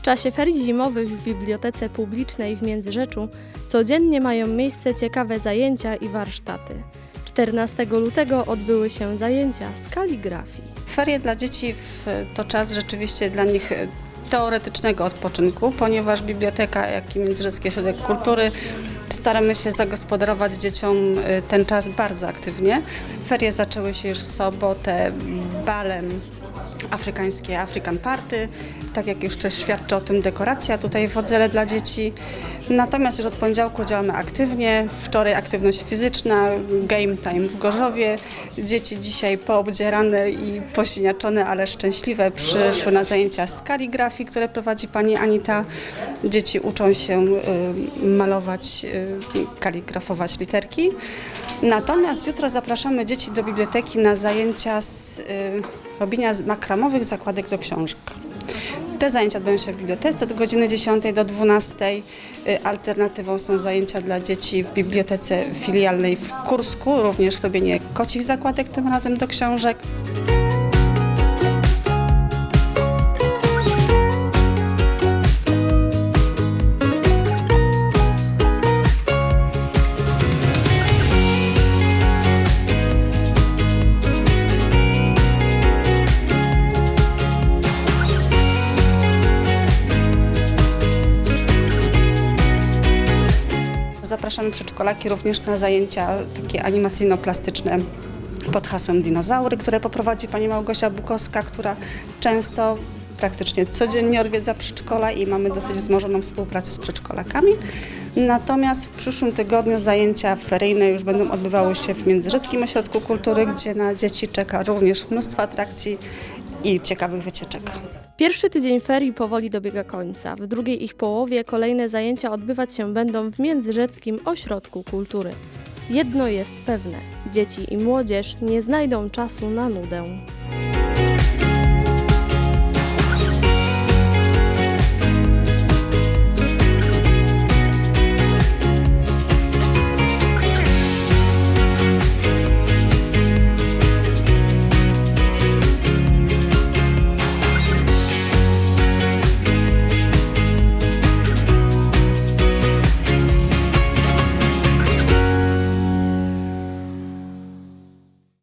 W czasie ferii zimowych w Bibliotece Publicznej w Międzyrzeczu codziennie mają miejsce ciekawe zajęcia i warsztaty. 14 lutego odbyły się zajęcia z kaligrafii. Ferie dla dzieci to czas rzeczywiście dla nich e, teoretycznego odpoczynku, ponieważ biblioteka, jak i Międzyrzecki Ośrodek Kultury staramy się zagospodarować dzieciom e, ten czas bardzo aktywnie. Ferie zaczęły się już w sobotę balem afrykańskie African Party, tak jak już też świadczy o tym dekoracja tutaj w oddziale dla dzieci. Natomiast już od poniedziałku działamy aktywnie. Wczoraj aktywność fizyczna, game time w Gorzowie. Dzieci dzisiaj poobdzierane i posiniaczone, ale szczęśliwe przyszły na zajęcia z kaligrafii, które prowadzi pani Anita. Dzieci uczą się y, malować, y, kaligrafować literki. Natomiast jutro zapraszamy dzieci do biblioteki na zajęcia z y, robienia makramowych zakładek do książek. Te zajęcia odbędą się w bibliotece od godziny 10 do 12. Y, Alternatywą są zajęcia dla dzieci w bibliotece filialnej w Kursku, również robienie kocich zakładek tym razem do książek. Zapraszamy przedszkolaki również na zajęcia takie animacyjno-plastyczne pod hasłem Dinozaury, które poprowadzi pani Małgosia Bukowska, która często, praktycznie codziennie odwiedza przedszkola i mamy dosyć wzmożoną współpracę z przedszkolakami. Natomiast w przyszłym tygodniu zajęcia feryjne już będą odbywały się w Międzyrzeckim Ośrodku Kultury, gdzie na dzieci czeka również mnóstwo atrakcji i ciekawych wycieczek. Pierwszy tydzień ferii powoli dobiega końca. W drugiej ich połowie kolejne zajęcia odbywać się będą w Międzyrzeckim Ośrodku Kultury. Jedno jest pewne: dzieci i młodzież nie znajdą czasu na nudę.